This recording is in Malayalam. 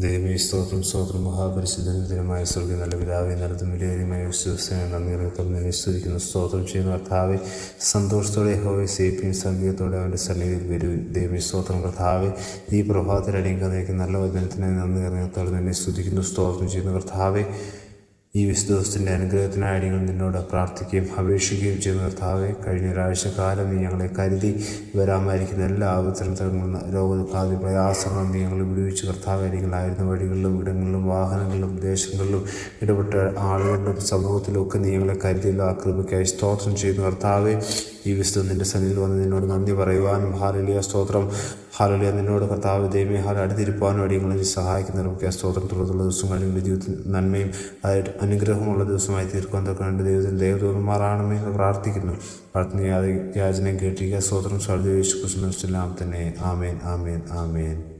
ദൈവമേ സ്തോത്രം സ്തോത്രം. മഹാപരിശുദ്ധമായ സ്വർഗം നല്ല പിതാവെ നടത്തും വിലയേറിയമായ വിശ്വസനെ നന്ദി നിന്നെ സ്തുതിക്കുന്നു. സ്തോത്രം ചെയ്യുന്ന. കർത്താവെ സന്തോഷത്തോടെ ഹോവെ സേപ്പിയും സംഗീതത്തോടെ അവന്റെ സന്നിധിയിൽ വരും ദൈവീ സ്തോത്രം. കർത്താവെ ഈ പ്രഭാതത്തിൽ അടിയങ്കതയ്ക്ക് നല്ല വചനത്തിനായി നന്ദി നിറഞ്ഞത്തോടെ നിന്നെ സ്തുതിക്കുന്നു. സ്തോത്രം ചെയ്യുന്ന. കർത്താവെ ഈ വിശുദ്ധത്തിന്റെ അനുഗ്രഹത്തിനായി ഞങ്ങൾ നിന്നോട് പ്രാർത്ഥിക്കുകയും അപേക്ഷിക്കുകയും ചെയ്യുന്ന കർത്താവെ കഴിഞ്ഞ ഒരാഴ്ച കാലം നീ ഞങ്ങളെ കരുതി വരാമായിരിക്കുന്ന എല്ലാ അവസരങ്ങളും രോഗദുഃഖാദി പ്രയാസങ്ങളും നീ ഞങ്ങൾ വിടുവിച്ച്. കർത്താവെ നിങ്ങളായിരുന്ന വഴികളിലും ഇടങ്ങളിലും വാഹനങ്ങളിലും ദേശങ്ങളിലും ഇടപെട്ട ആളുകളുടെ സമൂഹത്തിലും ഒക്കെ നീ ഞങ്ങളെ കരുതിയുള്ള ആ കൃപയ്ക്കായി സ്തോത്രം ചെയ്യുന്ന. കർത്താവെ ഈ വിശുദ്ധം നിന്റെ സന്നിധിയിൽ വന്ന് നിന്നോട് നന്ദി പറയുവാനും. ഹാലലിയ സ്തോത്രം. ഹാലലിയ നിന്നോട് കർത്താവ് ദൈവമേ ഹാല അടുത്തിരിപ്പാനും വേണ്ടി ഞങ്ങളെ സഹായിക്കുന്നതിനൊക്കെ സ്തോത്രം. തുടർന്നുള്ള ദിവസങ്ങളിൽ അല്ലെങ്കിൽ ജീവിതത്തിൽ നന്മയും അനുഗ്രഹമുള്ള ദിവസമായി തീർക്കാൻ തൊക്കെ എന്റെ ദൈവത്തിൽ ദൈവദൂതന്മാരാണമേ എന്ന് പ്രാർത്ഥിക്കുന്നു. പ്രാർത്ഥന യാചനയും കേട്ടിരിക്കുക. സ്തോത്രം യേശു കൃഷ്ണ തന്നെ. ആമേൻ ആമേൻ ആമേൻ.